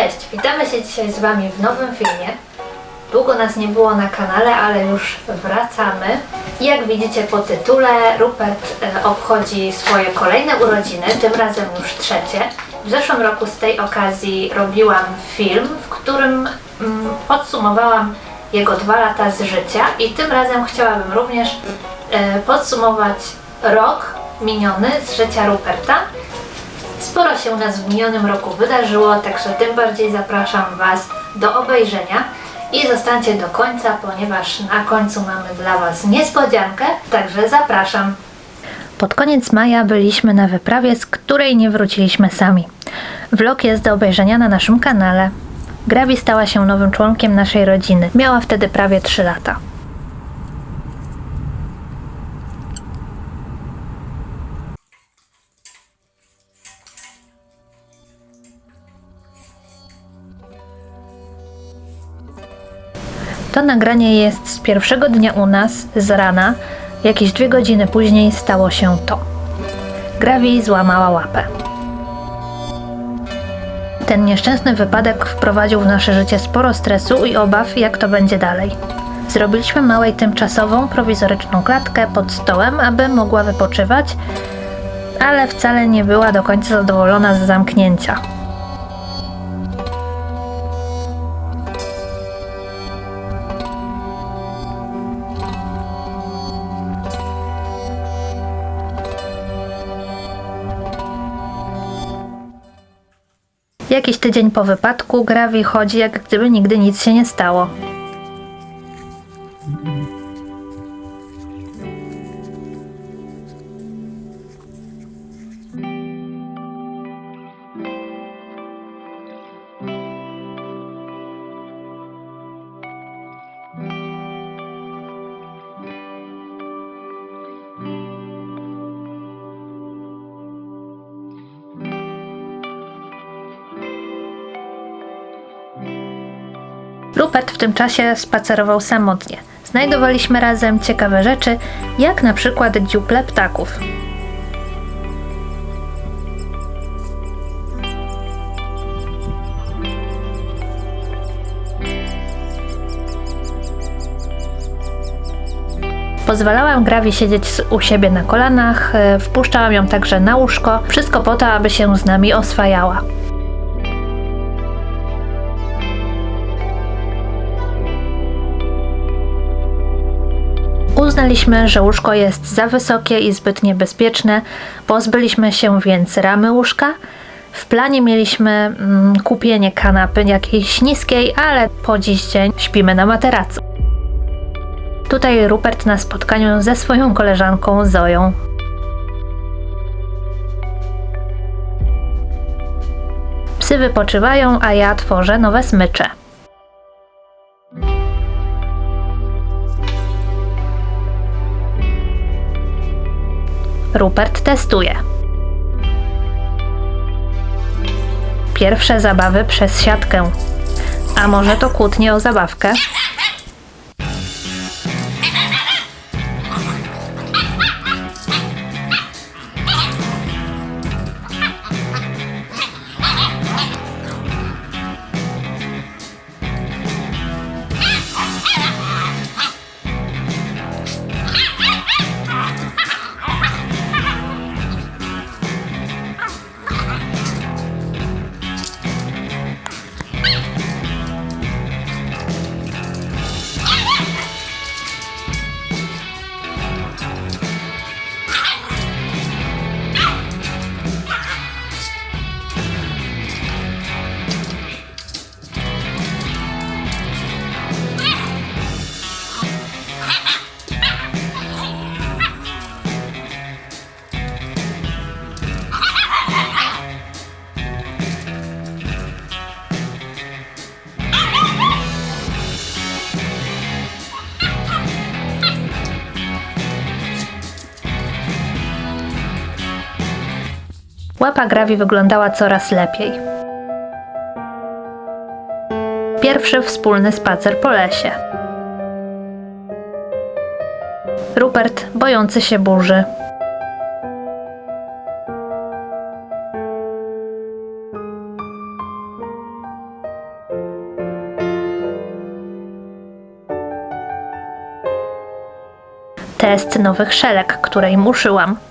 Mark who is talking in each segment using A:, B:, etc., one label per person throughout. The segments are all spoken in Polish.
A: Cześć, witamy się dzisiaj z Wami w nowym filmie. Długo nas nie było na kanale, ale już wracamy. Jak widzicie po tytule, Rupert e, obchodzi swoje kolejne urodziny, tym razem już trzecie. W zeszłym roku z tej okazji robiłam film, w którym mm, podsumowałam jego dwa lata z życia i tym razem chciałabym również e, podsumować rok miniony z życia Ruperta. Sporo się u nas w minionym roku wydarzyło, także tym bardziej zapraszam Was do obejrzenia i zostańcie do końca, ponieważ na końcu mamy dla Was niespodziankę, także zapraszam. Pod koniec maja byliśmy na wyprawie, z której nie wróciliśmy sami. Vlog jest do obejrzenia na naszym kanale. Gravi stała się nowym członkiem naszej rodziny. Miała wtedy prawie 3 lata. To nagranie jest z pierwszego dnia u nas, z rana. Jakieś dwie godziny później stało się to. Gravi złamała łapę. Ten nieszczęsny wypadek wprowadził w nasze życie sporo stresu i obaw, jak to będzie dalej. Zrobiliśmy małej tymczasową, prowizoryczną klatkę pod stołem, aby mogła wypoczywać, ale wcale nie była do końca zadowolona z zamknięcia. Jakiś tydzień po wypadku Gravi chodzi jak gdyby nigdy nic się nie stało. Rupert w tym czasie spacerował samotnie. Znajdowaliśmy razem ciekawe rzeczy, jak na przykład dziuple ptaków. Pozwalałam Gravi siedzieć u siebie na kolanach, e, wpuszczałam ją także na łóżko, wszystko po to, aby się z nami oswajała. Uznaliśmy, że łóżko jest za wysokie i zbyt niebezpieczne. Pozbyliśmy się więc ramy łóżka. W planie mieliśmy mm, kupienie kanapy jakiejś niskiej, ale po dziś dzień śpimy na materacu. Tutaj Rupert na spotkaniu ze swoją koleżanką Zoją. Psy wypoczywają, a ja tworzę nowe smycze. Rupert testuje. Pierwsze zabawy przez siatkę. A może to kłótnie o zabawkę? Łapa grawi wyglądała coraz lepiej. Pierwszy wspólny spacer po lesie. Rupert bojący się burzy. Test nowych szelek, której muszyłam.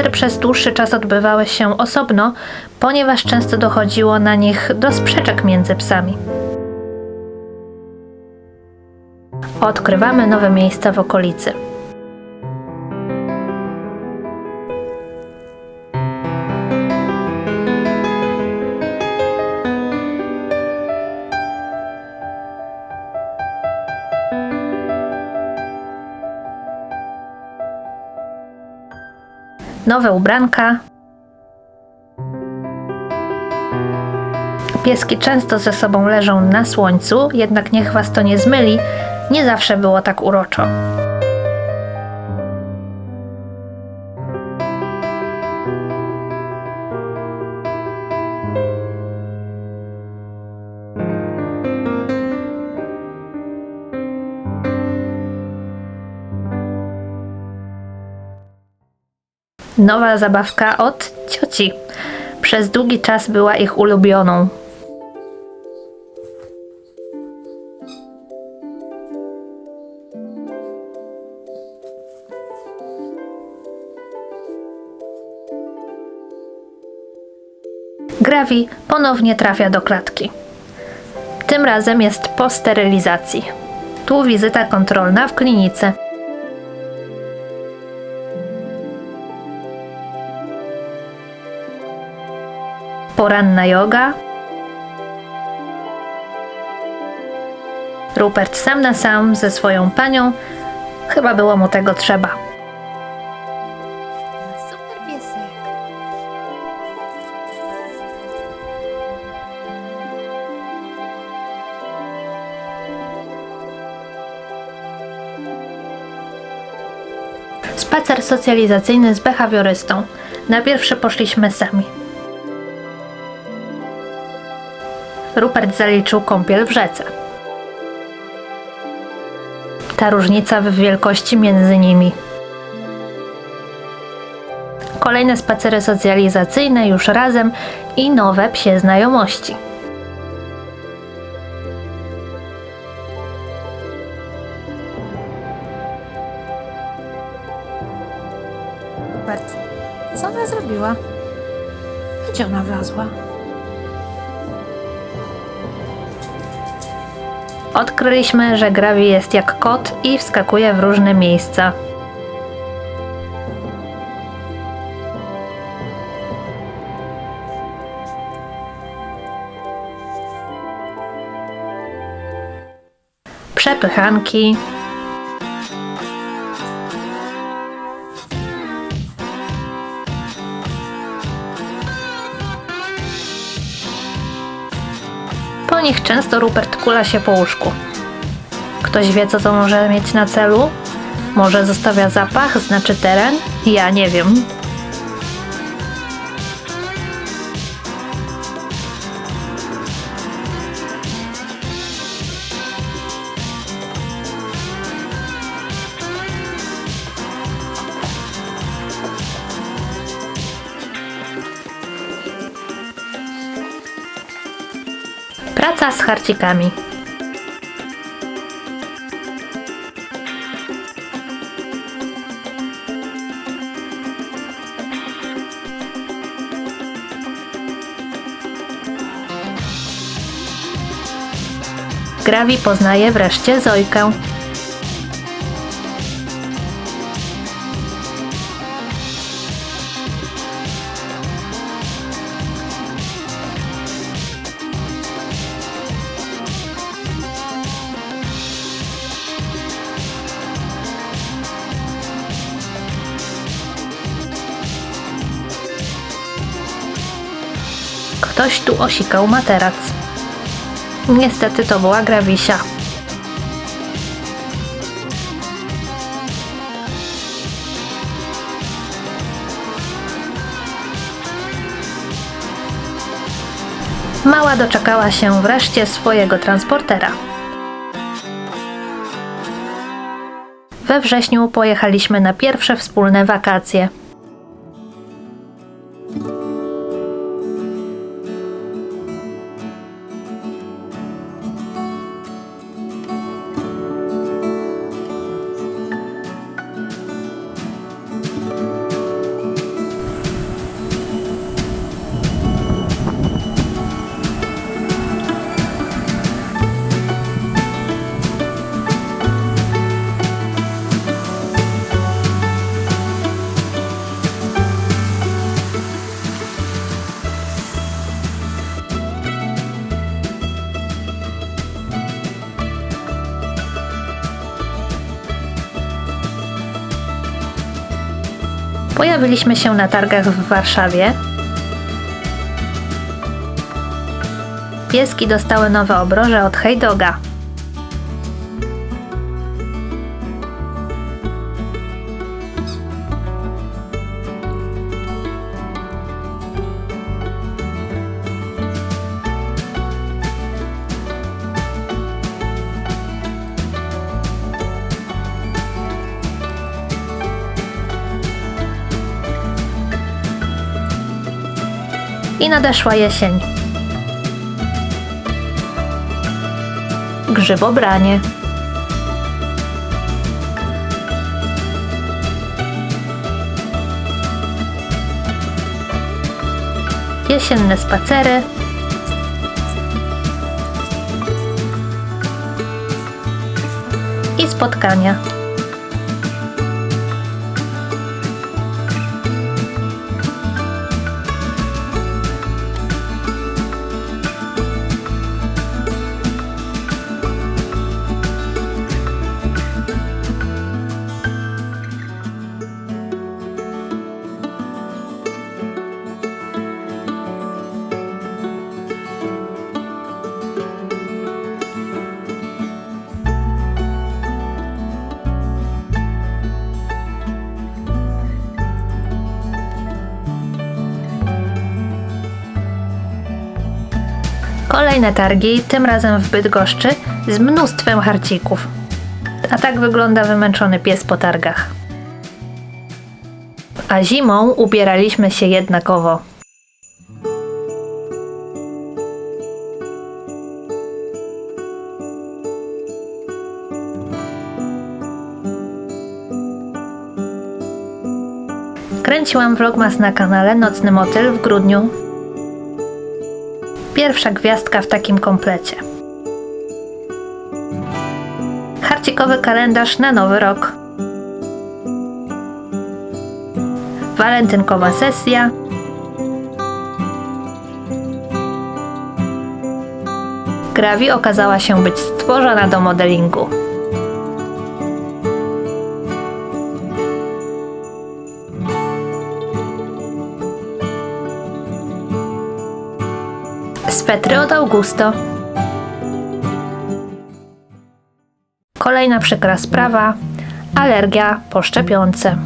A: Spacery przez dłuższy czas odbywały się osobno, ponieważ często dochodziło na nich do sprzeczek między psami. Odkrywamy nowe miejsca w okolicy. Nowe ubranka. Pieski często ze sobą leżą na słońcu, jednak niech was to nie zmyli, nie zawsze było tak uroczo. Nowa zabawka od cioci. Przez długi czas była ich ulubioną. Gravi ponownie trafia do klatki. Tym razem jest po sterylizacji. Tu wizyta kontrolna w klinice. Poranna yoga. Rupert sam na sam ze swoją panią. Chyba było mu tego trzeba.
B: Super piesek.
A: Spacer socjalizacyjny z behawiorystą. Na pierwszy poszliśmy sami. Rupert zaliczył kąpiel w rzece. Ta różnica w wielkości między nimi. Kolejne spacery socjalizacyjne już razem i nowe psie znajomości.
B: Bert, co ona zrobiła? Gdzie ona wlazła?
A: Odkryliśmy, że Gravi jest jak kot i wskakuje w różne miejsca. Przepychanki. Po nich często Rupert kula się po łóżku. Ktoś wie, co to może mieć na celu? Może zostawia zapach, znaczy teren? Ja nie wiem. Praca z harcikami. Gravi poznaje wreszcie Zojkę. Ktoś tu osikał materac. Niestety to była grawisia. Mała doczekała się wreszcie swojego transportera. We wrześniu pojechaliśmy na pierwsze wspólne wakacje. Pojawiliśmy się na targach w Warszawie. Pieski dostały nowe obroże od Hejdoga. I nadeszła jesień. Grzybobranie. Jesienne spacery. I spotkania. Kolejne targi, tym razem w Bydgoszczy, z mnóstwem harcików. A tak wygląda wymęczony pies po targach. A zimą ubieraliśmy się jednakowo. Kręciłam vlogmas na kanale Nocny Motyl w grudniu Pierwsza gwiazdka w takim komplecie. Harcikowy kalendarz na nowy rok. Walentynkowa sesja. Gravi okazała się być stworzona do modelingu. Swetry od Augusto. Kolejna przykra sprawa. Alergia po szczepionce.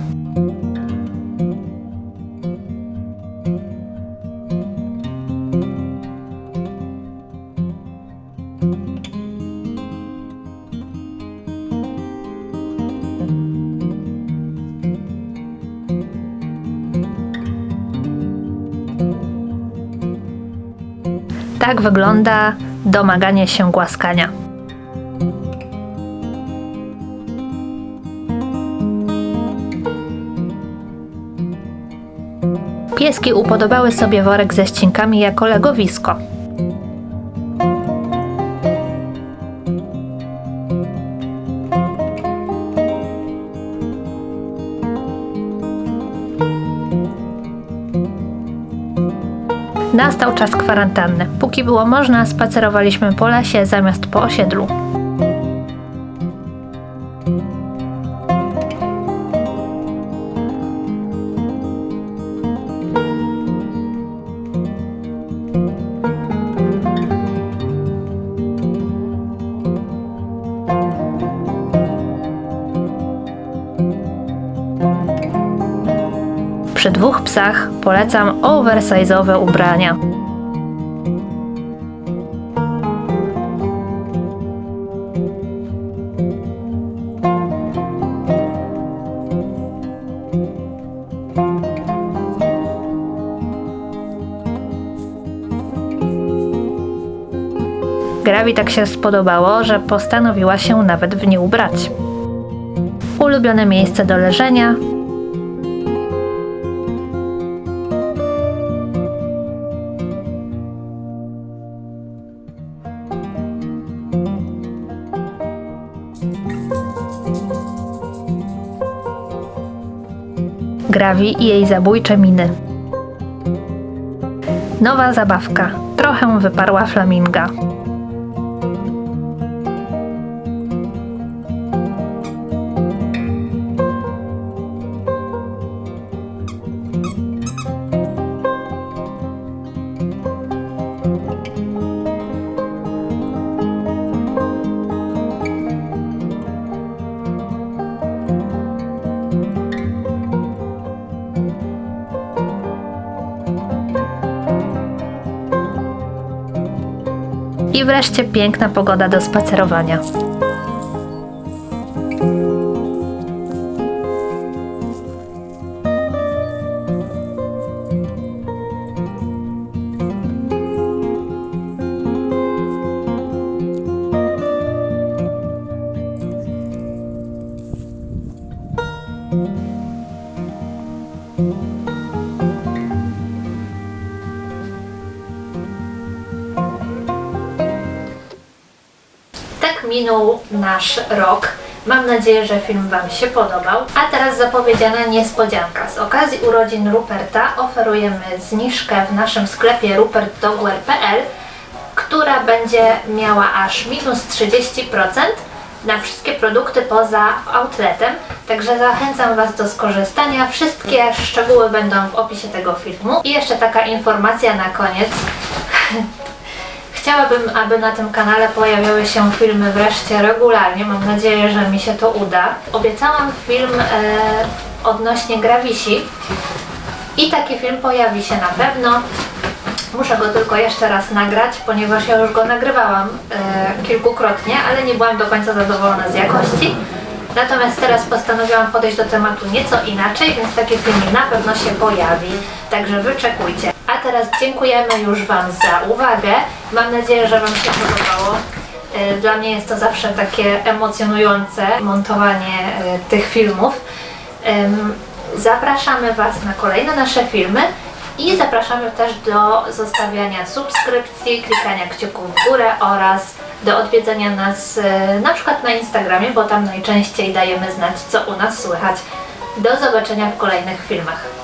A: Tak wygląda domaganie się głaskania. Pieski upodobały sobie worek ze ścinkami jako legowisko. Nastał czas kwarantanny. Póki było można, spacerowaliśmy po lesie zamiast po osiedlu. przy dwóch psach polecam oversize'owe ubrania. Grawi tak się spodobało, że postanowiła się nawet w nie ubrać. Ulubione miejsce do leżenia I jej zabójcze miny. Nowa zabawka. Trochę wyparła flaminga. I wreszcie piękna pogoda do spacerowania. Minął nasz rok. Mam nadzieję, że film Wam się podobał. A teraz zapowiedziana niespodzianka. Z okazji urodzin Ruperta oferujemy zniżkę w naszym sklepie rupertdogware.pl, która będzie miała aż minus 30% na wszystkie produkty poza outletem. Także zachęcam Was do skorzystania. Wszystkie szczegóły będą w opisie tego filmu. I jeszcze taka informacja na koniec. Chciałabym, aby na tym kanale pojawiały się filmy wreszcie regularnie. Mam nadzieję, że mi się to uda. Obiecałam film e, odnośnie Gravisi i taki film pojawi się na pewno. Muszę go tylko jeszcze raz nagrać, ponieważ ja już go nagrywałam e, kilkukrotnie, ale nie byłam do końca zadowolona z jakości. Natomiast teraz postanowiłam podejść do tematu nieco inaczej, więc taki film na pewno się pojawi. Także wyczekujcie. Teraz dziękujemy już Wam za uwagę. Mam nadzieję, że Wam się podobało. E, Dla mnie jest to zawsze takie emocjonujące montowanie e, tych filmów. Zapraszamy Was na kolejne nasze filmy i zapraszamy też do zostawiania subskrypcji, klikania kciuków w górę oraz do odwiedzenia nas e, na przykład na Instagramie, bo tam najczęściej dajemy znać, co u nas słychać. Do zobaczenia w kolejnych filmach.